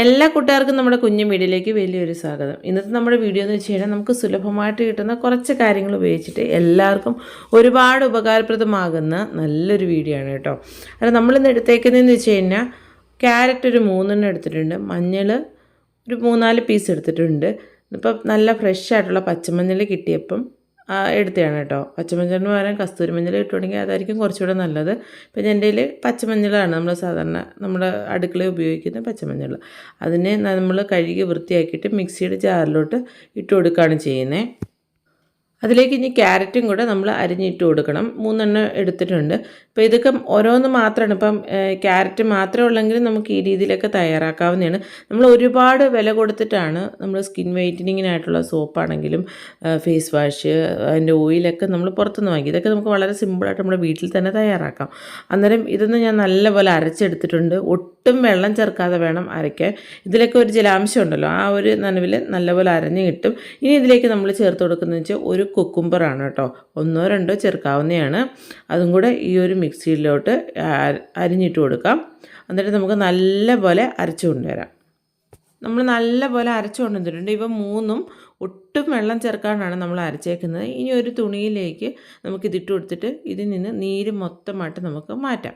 എല്ലാ കൂട്ടുകാർക്കും നമ്മുടെ കുഞ്ഞു വീഡിയോയിലേക്ക് വലിയൊരു സ്വാഗതം. ഇന്നത്തെ നമ്മുടെ വീഡിയോ എന്ന് വെച്ച് കഴിഞ്ഞാൽ നമുക്ക് സുലഭമായിട്ട് കിട്ടുന്ന കുറച്ച് കാര്യങ്ങൾ ഉപയോഗിച്ചിട്ട് എല്ലാവർക്കും ഒരുപാട് ഉപകാരപ്രദമാകുന്ന നല്ലൊരു വീഡിയോ ആണ് കേട്ടോ. അത് നമ്മളിന്ന് എടുത്തേക്കുന്നതെന്ന് വെച്ച് കഴിഞ്ഞാൽ ക്യാരറ്റ് ഒരു മൂന്നെണ്ണം എടുത്തിട്ടുണ്ട്. മഞ്ഞൾ ഒരു മൂന്നാൽ പീസ് എടുത്തിട്ടുണ്ട്. ഇപ്പം നല്ല ഫ്രഷ് ആയിട്ടുള്ള പച്ചമഞ്ഞൾ കിട്ടിയപ്പം എടുത്തതാണ് കേട്ടോ. പച്ചമഞ്ഞളിന് പകരം കസ്തൂരി മഞ്ഞൾ കിട്ടുവാണെങ്കിൽ അതായിരിക്കും കുറച്ചുകൂടെ നല്ലത്. ഇപ്പം എന്റെ കയ്യിൽ പച്ചമഞ്ഞളാണ്. നമ്മൾ സാധാരണ നമ്മുടെ അടുക്കളയിൽ ഉപയോഗിക്കുന്ന പച്ചമഞ്ഞൾ. അതിനെ നമ്മൾ കഴുകി വൃത്തിയാക്കിയിട്ട് മിക്സിയുടെ ജാറിലോട്ട് ഇട്ട് കൊടുക്കുകയാണ് ചെയ്യുന്നത്. അതിലേക്ക് ഇനി ക്യാരറ്റും കൂടെ നമ്മൾ അരിഞ്ഞിട്ട് കൊടുക്കണം. മൂന്നെണ്ണം എടുത്തിട്ടുണ്ട്. അപ്പോൾ ഇതൊക്കെ ഓരോന്ന് മാത്രമാണ്. ഇപ്പം ക്യാരറ്റ് മാത്രമേ ഉള്ളെങ്കിൽ നമുക്ക് ഈ രീതിയിലൊക്കെ തയ്യാറാക്കാവുന്നതാണ്. നമ്മൾ ഒരുപാട് വില കൊടുത്തിട്ടാണ് നമ്മൾ സ്കിൻ വൈറ്റനിങ്ങിനായിട്ടുള്ള സോപ്പാണെങ്കിലും ഫേസ് വാഷ് അതിന്റെ ഓയിലൊക്കെ നമ്മൾ പുറത്തുനിന്ന് വാങ്ങി. ഇതൊക്കെ നമുക്ക് വളരെ സിമ്പിളായിട്ട് നമ്മുടെ വീട്ടിൽ തന്നെ തയ്യാറാക്കാം. അന്നേരം ഇതൊന്നും ഞാൻ നല്ലപോലെ അരച്ചെടുത്തിട്ടുണ്ട്. വെള്ളം ചേർക്കാതെ വേണം അരയ്ക്കാൻ. ഇതിലൊക്കെ ഒരു ജലാംശം ഉണ്ടല്ലോ. ആ ഒരു നനവിൽ നല്ലപോലെ അരഞ്ഞ് കിട്ടും. ഇനി ഇതിലേക്ക് നമ്മൾ ചേർത്ത് കൊടുക്കുന്നത് വെച്ചാൽ ഒരു കുക്കുംബറാണ് കേട്ടോ. ഒന്നോ രണ്ടോ ചേർക്കാവുന്നതാണ്. അതും കൂടെ ഈ ഒരു മിക്സിയിലോട്ട് അര- അരിഞ്ഞിട്ട് കൊടുക്കാം. എന്നിട്ട് നമുക്ക് നല്ലപോലെ അരച്ചു കൊണ്ടുവരാം. നമ്മൾ നല്ലപോലെ അരച്ചു കൊണ്ടുവന്നിട്ടുണ്ട്. ഇവ മൂന്നും ഒട്ടും വെള്ളം ചേർക്കാണ്ടാണ് നമ്മൾ അരച്ചേക്കുന്നത്. ഇനി ഒരു തുണിയിലേക്ക് നമുക്കിതിട്ട് കൊടുത്തിട്ട് ഇതിൽ നിന്ന് നീര് മൊത്തമായിട്ട് നമുക്ക് മാറ്റാം.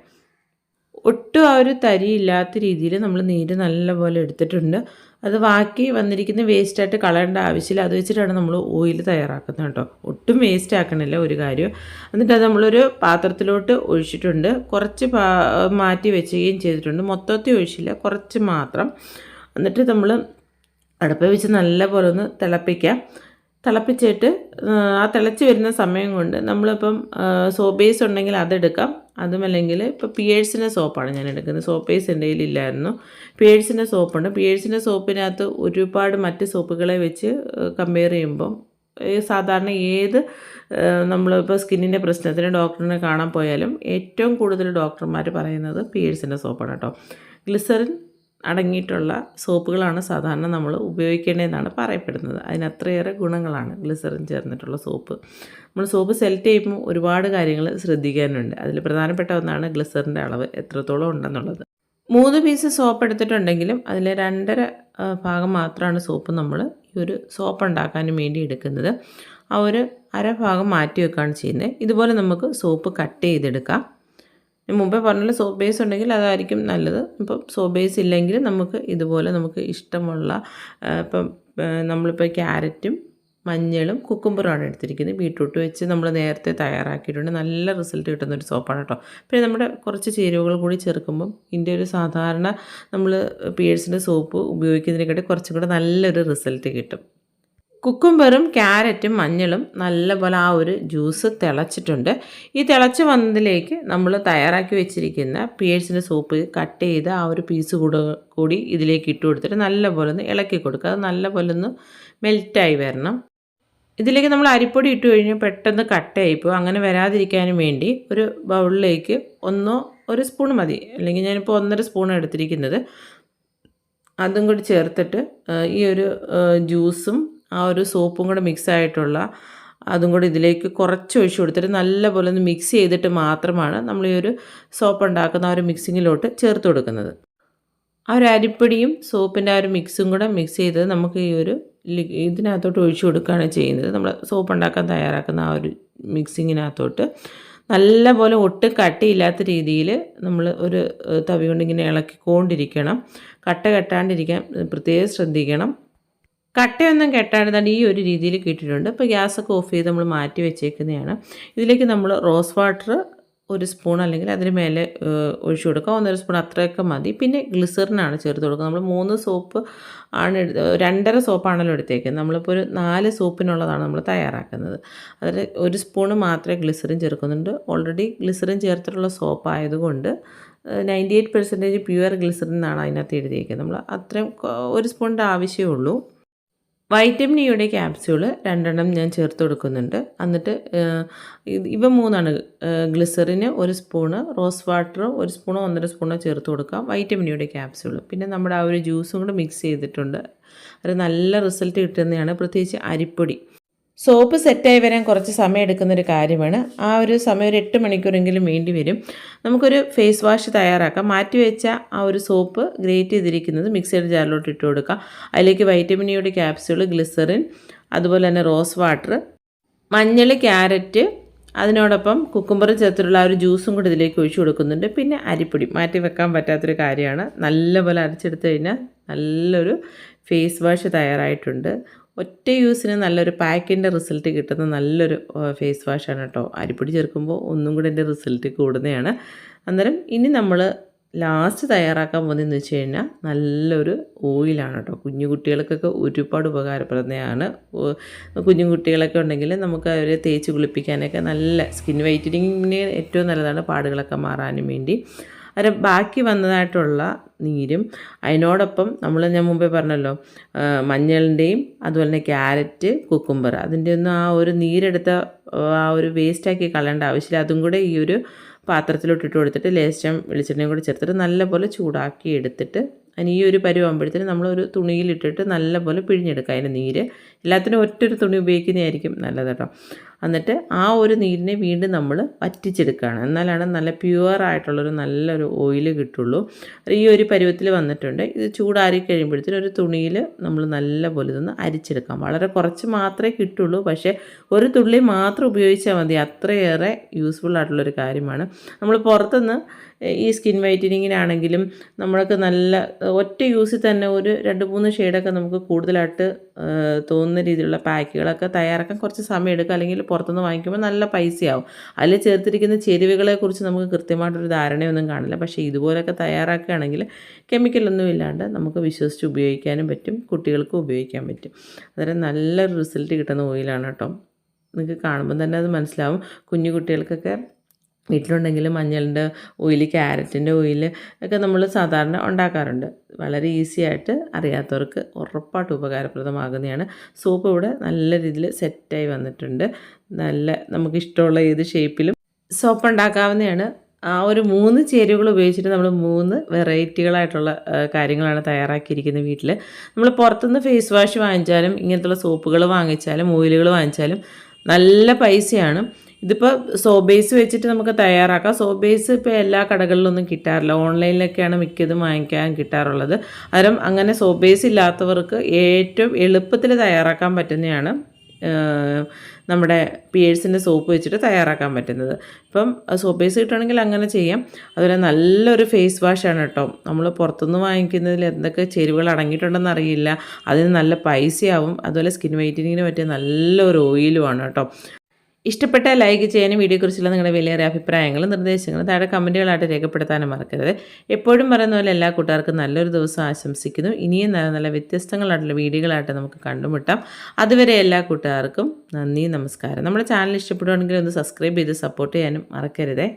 ഒട്ടും ആ ഒരു തരിയില്ലാത്ത രീതിയിൽ നമ്മൾ നീര് നല്ലപോലെ എടുത്തിട്ടുണ്ട്. അത് ബാക്കി വന്നിരിക്കുന്ന വേസ്റ്റായിട്ട് കളയേണ്ട ആവശ്യമില്ല. അത് വെച്ചിട്ടാണ് നമ്മൾ ഓയിൽ തയ്യാറാക്കുന്നത് കേട്ടോ. ഒട്ടും വേസ്റ്റ് ആക്കണില്ല ഒരു കാര്യം. എന്നിട്ട് അത് നമ്മളൊരു പാത്രത്തിലോട്ട് ഒഴിച്ചിട്ടുണ്ട്. കുറച്ച് മാറ്റി വെച്ചുകയും ചെയ്തിട്ടുണ്ട്. മൊത്തത്തിൽ ഒഴിച്ചില്ല. കുറച്ച് മാത്രം. എന്നിട്ട് നമ്മൾ അടുപ്പിൽ വെച്ച് നല്ലപോലെ ഒന്ന് തിളപ്പിക്കാം. തിളപ്പിച്ചിട്ട് ആ തിളച്ച് വരുന്ന സമയം കൊണ്ട് നമ്മളിപ്പം സോബേസ് ഉണ്ടെങ്കിൽ അതെടുക്കാം. അതുമല്ലെങ്കിൽ ഇപ്പോൾ പിയേഴ്സിന്റെ സോപ്പാണ് ഞാൻ എടുക്കുന്നത്. സോപ്പ് ബേസ് എന്റെ കയ്യിലില്ലായിരുന്നു. പിയേഴ്സിന്റെ സോപ്പുണ്ട് പിയേഴ്സിന്റെ സോപ്പിനകത്ത് ഒരുപാട് മറ്റ് സോപ്പുകളെ വെച്ച് കമ്പയർ ചെയ്യുമ്പം സാധാരണ ഏത് നമ്മളിപ്പോൾ സ്കിന്നിന്റെ പ്രശ്നത്തിന് ഡോക്ടറിനെ കാണാൻ പോയാലും ഏറ്റവും കൂടുതൽ ഡോക്ടർമാർ പറയുന്നത് പിയേഴ്സിന്റെ സോപ്പാണ് കേട്ടോ. ഗ്ലിസറിൻ അടങ്ങിയിട്ടുള്ള സോപ്പുകളാണ് സാധാരണ നമ്മൾ ഉപയോഗിക്കേണ്ടതെന്നാണ് പറയപ്പെടുന്നത്. അതിനത്രയേറെ ഗുണങ്ങളാണ് ഗ്ലിസറിൻ ചേർന്നിട്ടുള്ള സോപ്പ്. നമ്മൾ സോപ്പ് സെലക്ട് ചെയ്യുമ്പോൾ ഒരുപാട് കാര്യങ്ങൾ ശ്രദ്ധിക്കാനുണ്ട്. അതിൽ പ്രധാനപ്പെട്ട ഒന്നാണ് ഗ്ലിസറിന്റെ അളവ് എത്രത്തോളം ഉണ്ടെന്നുള്ളത്. മൂന്ന് പീസ് സോപ്പ് എടുത്തിട്ടുണ്ടെങ്കിലും അതിൽ രണ്ടര ഭാഗം മാത്രമാണ് സോപ്പ് നമ്മൾ ഈ ഒരു സോപ്പ് ഉണ്ടാക്കാനും വേണ്ടി എടുക്കുന്നത്. ആ ഒരു അര ഭാഗം മാറ്റി വെക്കുകയാണ് ചെയ്യുന്നത്. ഇതുപോലെ നമുക്ക് സോപ്പ് കട്ട് ചെയ്തെടുക്കാം. മുമ്പേ പറഞ്ഞ സോപ്പ് ബേസ് ഉണ്ടെങ്കിൽ അതായിരിക്കും നല്ലത്. ഇപ്പം സോപ്പ് ബേസ് ഇല്ലെങ്കിൽ നമുക്ക് ഇതുപോലെ നമുക്ക് ഇഷ്ടമുള്ള ഇപ്പം നമ്മളിപ്പോൾ ക്യാരറ്റും മഞ്ഞളും കുക്കുംബറുമാണ് എടുത്തിരിക്കുന്നത്. ബീട്രൂട്ട് വെച്ച് നമ്മൾ നേരത്തെ തയ്യാറാക്കിയിട്ടുണ്ട്. നല്ല റിസൾട്ട് കിട്ടുന്ന ഒരു സോപ്പാണ് കേട്ടോ. പിന്നെ നമ്മുടെ കുറച്ച് ചേരുവകൾ കൂടി ചേർക്കുമ്പം ഇതിന്റെ ഒരു സാധാരണ നമ്മൾ പിയേഴ്സിന്റെ സോപ്പ് ഉപയോഗിക്കുന്നതിനെക്കാട്ടി കുറച്ചും കൂടെ നല്ലൊരു റിസൾട്ട് കിട്ടും. കുക്കുംബറും ക്യാരറ്റും മഞ്ഞളും നല്ലപോലെ ആ ഒരു ജ്യൂസ് തിളച്ചിട്ടുണ്ട്. ഈ തിളച്ച് വന്നതിലേക്ക് നമ്മൾ തയ്യാറാക്കി വെച്ചിരിക്കുന്ന പിയേഴ്സിന്റെ സൂപ്പ് കട്ട് ചെയ്ത് ആ ഒരു പീസ് കൂടെ കൂടി ഇതിലേക്ക് ഇട്ട് കൊടുത്തിട്ട് നല്ലപോലെ ഒന്ന് ഇളക്കി കൊടുക്കുക. അത് നല്ലപോലെ ഒന്ന് മെൽറ്റായി വരണം. ഇതിലേക്ക് നമ്മൾ അരിപ്പൊടി ഇട്ട് കഴിഞ്ഞാൽ പെട്ടെന്ന് കട്ടയായിപ്പോൾ അങ്ങനെ വരാതിരിക്കാനും വേണ്ടി ഒരു ബൗളിലേക്ക് ഒന്നോ ഒരു സ്പൂൺ മതി. അല്ലെങ്കിൽ ഞാനിപ്പോൾ ഒന്നര സ്പൂൺ എടുത്തിരിക്കുന്നത്. അതും കൂടി ചേർത്തിട്ട് ഈ ഒരു ജ്യൂസും ആ ഒരു സോപ്പും കൂടെ മിക്സ് ആയിട്ടുള്ള അതും കൂടി ഇതിലേക്ക് കുറച്ച് ഒഴിച്ച് കൊടുത്തിട്ട് നല്ലപോലെ ഒന്ന് മിക്സ് ചെയ്തിട്ട് മാത്രമാണ് നമ്മൾ ഈ ഒരു സോപ്പ് ഉണ്ടാക്കുന്ന ആ ഒരു മിക്സിങ്ങിലോട്ട് ചേർത്ത് കൊടുക്കുന്നത്. ആ ഒരു അരിപ്പൊടിയും സോപ്പിന്റെ ആ ഒരു മിക്സും കൂടെ മിക്സ് ചെയ്ത് നമുക്ക് ഈ ഒരു ഇതിനകത്തോട്ട് ഒഴിച്ചു കൊടുക്കുകയാണ് ചെയ്യുന്നത്. നമ്മൾ സോപ്പ് ഉണ്ടാക്കാൻ തയ്യാറാക്കുന്ന ആ ഒരു മിക്സിങ്ങിനകത്തോട്ട് നല്ലപോലെ ഒട്ടും കട്ടിയില്ലാത്ത രീതിയിൽ നമ്മൾ ഒരു തവി കൊണ്ട് ഇങ്ങനെ ഇളക്കിക്കൊണ്ടിരിക്കണം. കട്ട കെട്ടാണ്ടിരിക്കാൻ പ്രത്യേകം ശ്രദ്ധിക്കണം. കട്ടയൊന്നും കെട്ടാണ്ട് ഈ ഒരു രീതിയിൽ കിട്ടിയിട്ടുണ്ട്. ഇപ്പോൾ ഗ്യാസൊക്കെ ഓഫ് ചെയ്ത് നമ്മൾ മാറ്റി വെച്ചേക്കുന്നതാണ്. ഇതിലേക്ക് നമ്മൾ റോസ് വാട്ടർ ഒരു സ്പൂൺ അല്ലെങ്കിൽ അതിന് മേലെ ഒഴിച്ചു കൊടുക്കുക. ഒന്നര സ്പൂൺ അത്രയൊക്കെ മതി. പിന്നെ ഗ്ലിസറിനാണ് ചേർത്ത് കൊടുക്കുക. നമ്മൾ മൂന്ന് സോപ്പ് ആണ് രണ്ടര സോപ്പാണല്ലോ എടുത്തേക്കുന്നത്. നമ്മളിപ്പോൾ ഒരു നാല് സോപ്പിനുള്ളതാണ് നമ്മൾ തയ്യാറാക്കുന്നത്. അതിൽ ഒരു സ്പൂണ് മാത്രമേ ഗ്ലിസറിൻ ചേർക്കുന്നുണ്ട്. ഓൾറെഡി ഗ്ലിസറിൻ ചേർത്തിട്ടുള്ള സോപ്പ് ആയതുകൊണ്ട് ninety eight percentage pure glycerin എന്നാണ് അതിനകത്ത് എഴുതിയേക്കുന്നത്. നമ്മൾ അത്രയും ഒരു സ്പൂണിന്റെ ആവശ്യമേ ഉള്ളൂ. വൈറ്റമിൻ ഇയുടെ ക്യാപ്സ്യൂൾ രണ്ടെണ്ണം ഞാൻ ചേർത്ത് കൊടുക്കുന്നുണ്ട്. എന്നിട്ട് ഇവ മൂന്നാണ്. ഗ്ലിസറിന് ഒരു സ്പൂണ് റോസ് വാട്ടറോ ഒരു സ്പൂണോ ഒന്നര സ്പൂണോ ചേർത്ത് കൊടുക്കാം. വൈറ്റമിൻ ഇയുടെ ക്യാപ്സ്യൂൾ. പിന്നെ നമ്മുടെ ആ ഒരു ജ്യൂസും കൂടെ മിക്സ് ചെയ്തിട്ടുണ്ട്. അത് നല്ല റിസൾട്ട് കിട്ടുന്നതാണ്. പ്രത്യേകിച്ച് അരിപ്പൊടി. സോപ്പ് സെറ്റായി വരാൻ കുറച്ച് സമയം എടുക്കുന്ന ഒരു കാര്യമാണ്. ആ ഒരു സമയം ഒരു എട്ട് മണിക്കൂറെങ്കിലും വേണ്ടി വരും. നമുക്കൊരു ഫേസ് വാഷ് തയ്യാറാക്കാം. മാറ്റി വെച്ച ആ ഒരു സോപ്പ് ഗ്രേറ്റ് ചെയ്തിരിക്കുന്നത് മിക്സിയുടെ ജാറിലോട്ട് ഇട്ട് കൊടുക്കുക അതിലേക്ക് വൈറ്റമിൻ ഇയുടെ ക്യാപ്സ്യൂൾ ഗ്ലിസറിൻ അതുപോലെ തന്നെ റോസ് വാട്ടർ മഞ്ഞൾ ക്യാരറ്റ് അതിനോടൊപ്പം കുക്കുംബറും ചേർത്തിട്ടുള്ള ആ ഒരു ജ്യൂസും കൂടി ഇതിലേക്ക് ഒഴിച്ചു കൊടുക്കുന്നുണ്ട്. പിന്നെ അരിപ്പൊടി. മാറ്റി വെക്കാൻ പറ്റാത്തൊരു കാര്യമാണ്. നല്ലപോലെ അരച്ചെടുത്ത് കഴിഞ്ഞാൽ നല്ലൊരു ഫേസ് വാഷ് തയ്യാറായിട്ടുണ്ട്. ഒറ്റ യൂസിന് നല്ലൊരു പാക്കിന്റെ റിസൾട്ട് കിട്ടുന്ന നല്ലൊരു ഫേസ് വാഷാണ് കേട്ടോ. അരിപ്പൊടി ചേർക്കുമ്പോൾ ഒന്നും കൂടെ എന്റെ റിസൾട്ട് കൂടുന്നതാണ്. അന്നേരം ഇനി നമ്മൾ ലാസ്റ്റ് തയ്യാറാക്കാൻ പോകുന്നതെന്ന് വെച്ച് കഴിഞ്ഞാൽ നല്ലൊരു ഓയിലാണ് കേട്ടോ. കുഞ്ഞു കുട്ടികൾക്കൊക്കെ ഒരുപാട് ഉപകാരപ്രദമാണ്. കുഞ്ഞു കുട്ടികളൊക്കെ ഉണ്ടെങ്കിൽ നമുക്ക് അവരെ തേച്ച് കുളിപ്പിക്കാനൊക്കെ നല്ല സ്കിൻ വൈറ്റനിങ്ങിന് ഏറ്റവും നല്ലതാണ് പാടുകളൊക്കെ മാറാനും വേണ്ടി. അന്നേരം ബാക്കി വന്നതായിട്ടുള്ള നീരും. അതിനോടൊപ്പം നമ്മൾ ഞാൻ മുമ്പേ പറഞ്ഞല്ലോ മഞ്ഞളിന്റെയും അതുപോലെ തന്നെ ക്യാരറ്റ് കുക്കുംബർ അതിന്റെ ഒന്നും ആ ഒരു നീരെടുത്ത ആ ഒരു വേസ്റ്റാക്കി കളയേണ്ട ആവശ്യമില്ല. അതും കൂടെ ഈ ഒരു പാത്രത്തിലോട്ട് ഇട്ട് കൊടുത്തിട്ട് ലേശം വെളിച്ചെണ്ണയും കൂടി ചേർത്തിട്ട് നല്ലപോലെ ചൂടാക്കി എടുത്തിട്ട് അതിന് ഈ ഒരു പരുവാകുമ്പോഴത്തേന് നമ്മളൊരു തുണിയിലിട്ടിട്ട് നല്ലപോലെ പിഴിഞ്ഞെടുക്കുക അതിന്റെ നീര്. എല്ലാത്തിനും ഒറ്റൊരു തുണി ഉപയോഗിക്കുന്നതായിരിക്കും നല്ലത് കേട്ടോ. എന്നിട്ട് ആ ഒരു നീരിനെ വീണ്ടും നമ്മൾ വറ്റിച്ചെടുക്കുകയാണ്. എന്നാലാണ് നല്ല പ്യുവർ ആയിട്ടുള്ളൊരു നല്ലൊരു ഓയിൽ കിട്ടുള്ളൂ. ഈ ഒരു പരുവത്തിൽ വന്നിട്ടുണ്ട്. ഇത് ചൂടാറി കഴിയുമ്പോഴത്തേനും ഒരു തുണിയിൽ നമ്മൾ നല്ല പോലെ ഇതൊന്ന് അരിച്ചെടുക്കാം. വളരെ കുറച്ച് മാത്രമേ കിട്ടുള്ളൂ. പക്ഷേ ഒരു തുള്ളി മാത്രം ഉപയോഗിച്ചാൽ മതി. അത്രയേറെ യൂസ്ഫുൾ ആയിട്ടുള്ളൊരു കാര്യമാണ്. നമ്മൾ പുറത്തുനിന്ന് ഈ സ്കിൻ വൈറ്റനിങ്ങിനാണെങ്കിലും നമ്മൾക്ക് നല്ല ഒറ്റ യൂസിൽ തന്നെ ഒരു രണ്ട് മൂന്ന് ഷെയ്ഡൊക്കെ നമുക്ക് കൂടുതലായിട്ട് തോന്നുന്ന രീതിയിലുള്ള പാക്കുകളൊക്കെ തയ്യാറാക്കാൻ കുറച്ച് സമയം എടുക്കുക അല്ലെങ്കിൽ പുറത്തുനിന്ന് വാങ്ങിക്കുമ്പോൾ നല്ല പൈസയാവും. അതിൽ ചേർത്തിരിക്കുന്ന ചേരുവകളെക്കുറിച്ച് നമുക്ക് കൃത്യമായിട്ടൊരു ധാരണയൊന്നും കാണില്ല. പക്ഷേ ഇതുപോലൊക്കെ തയ്യാറാക്കുകയാണെങ്കിൽ കെമിക്കലൊന്നും ഇല്ലാണ്ട് നമുക്ക് വിശ്വസിച്ച് ഉപയോഗിക്കാനും പറ്റും കുട്ടികൾക്കും ഉപയോഗിക്കാൻ പറ്റും. അന്നേരം നല്ല റിസൾട്ട് കിട്ടുന്ന ഓയിലാണ് കേട്ടോ. നിങ്ങൾക്ക് കാണുമ്പോൾ തന്നെ അത് മനസ്സിലാവും. കുഞ്ഞു കുട്ടികൾക്കൊക്കെ വീട്ടിലുണ്ടെങ്കിൽ മഞ്ഞളിന്റെ ഓയിൽ ക്യാരറ്റിന്റെ ഓയിൽ ഒക്കെ നമ്മൾ സാധാരണ ഉണ്ടാക്കാറുണ്ട്. വളരെ ഈസി ആയിട്ട് അറിയാത്തവർക്ക് ഉറപ്പായിട്ട് ഉപകാരപ്രദമാകുന്നതാണ്. സോപ്പ് ഇവിടെ നല്ല രീതിയിൽ സെറ്റായി വന്നിട്ടുണ്ട്. നല്ല നമുക്കിഷ്ടമുള്ള ഏത് ഷേപ്പിലും സോപ്പ് ഉണ്ടാക്കാവുന്നതാണ്. ആ ഒരു മൂന്ന് ചേരുവകൾ ഉപയോഗിച്ചിട്ട് നമ്മൾ മൂന്ന് വെറൈറ്റികളായിട്ടുള്ള കാര്യങ്ങളാണ് തയ്യാറാക്കിയിരിക്കുന്നത് വീട്ടിൽ നമ്മൾ പുറത്തുനിന്ന് ഫേസ് വാഷ് വാങ്ങിച്ചാലും ഇങ്ങനത്തുള്ള സോപ്പുകൾ വാങ്ങിച്ചാലും ഓയിലുകൾ വാങ്ങിച്ചാലും നല്ല പൈസയാണ്. ഇതിപ്പോൾ സോപ്പ് ബേസ് വെച്ചിട്ട് നമുക്ക് തയ്യാറാക്കാം. സോപ്പ് ബേസ് ഇപ്പോൾ എല്ലാ കടകളിലൊന്നും കിട്ടാറില്ല. ഓൺലൈനിലൊക്കെയാണ് മിക്കതും വാങ്ങിക്കാൻ കിട്ടാറുള്ളത്. അന്നേരം അങ്ങനെ സോപ്പ് ബേസ് ഇല്ലാത്തവർക്ക് ഏറ്റവും എളുപ്പത്തിൽ തയ്യാറാക്കാൻ പറ്റുന്നതാണ് നമ്മുടെ പിയേഴ്സിന്റെ സോപ്പ് വെച്ചിട്ട് തയ്യാറാക്കാൻ പറ്റുന്നത്. ഇപ്പം സോപ്പ് ബേസ് കിട്ടുകയാണെങ്കിൽ അങ്ങനെ ചെയ്യാം. അതുപോലെ നല്ലൊരു ഫേസ് വാഷാണ് കേട്ടോ. നമ്മൾ പുറത്തുനിന്ന് വാങ്ങിക്കുന്നതിൽ എന്തൊക്കെ ചേരുവകൾ അടങ്ങിയിട്ടുണ്ടെന്ന് അറിയില്ല. അതിന് നല്ല പൈസയാവും. അതുപോലെ സ്കിൻ വൈറ്റനിങ്ങിന് പറ്റിയ നല്ലൊരു ഓയിലുമാണ് കേട്ടോ. ഇഷ്ടപ്പെട്ട ലൈക്ക് ചെയ്യാനും വീഡിയോയെക്കുറിച്ചുള്ള നിങ്ങളുടെ വിലയേറിയ അഭിപ്രായങ്ങളും നിർദ്ദേശങ്ങളും താഴെ കമന്റുകളായിട്ട് രേഖപ്പെടുത്താനും മറക്കരുത്. എപ്പോഴും പറയുന്ന പോലെ എല്ലാ കൂട്ടുകാർക്കും നല്ലൊരു ദിവസം ആശംസിക്കുന്നു. ഇനിയും നല്ല നല്ല വ്യത്യസ്തങ്ങളായിട്ടുള്ള വീഡിയോകളായിട്ട് നമുക്ക് കണ്ടുമുട്ടാം. അതുവരെ എല്ലാ കൂട്ടുകാർക്കും നന്ദി നമസ്കാരം. നമ്മുടെ ചാനൽ ഇഷ്ടപ്പെടുവാണെങ്കിൽ ഒന്ന് സബ്സ്ക്രൈബ് ചെയ്ത് സപ്പോർട്ട് ചെയ്യാനും മറക്കരുതേ.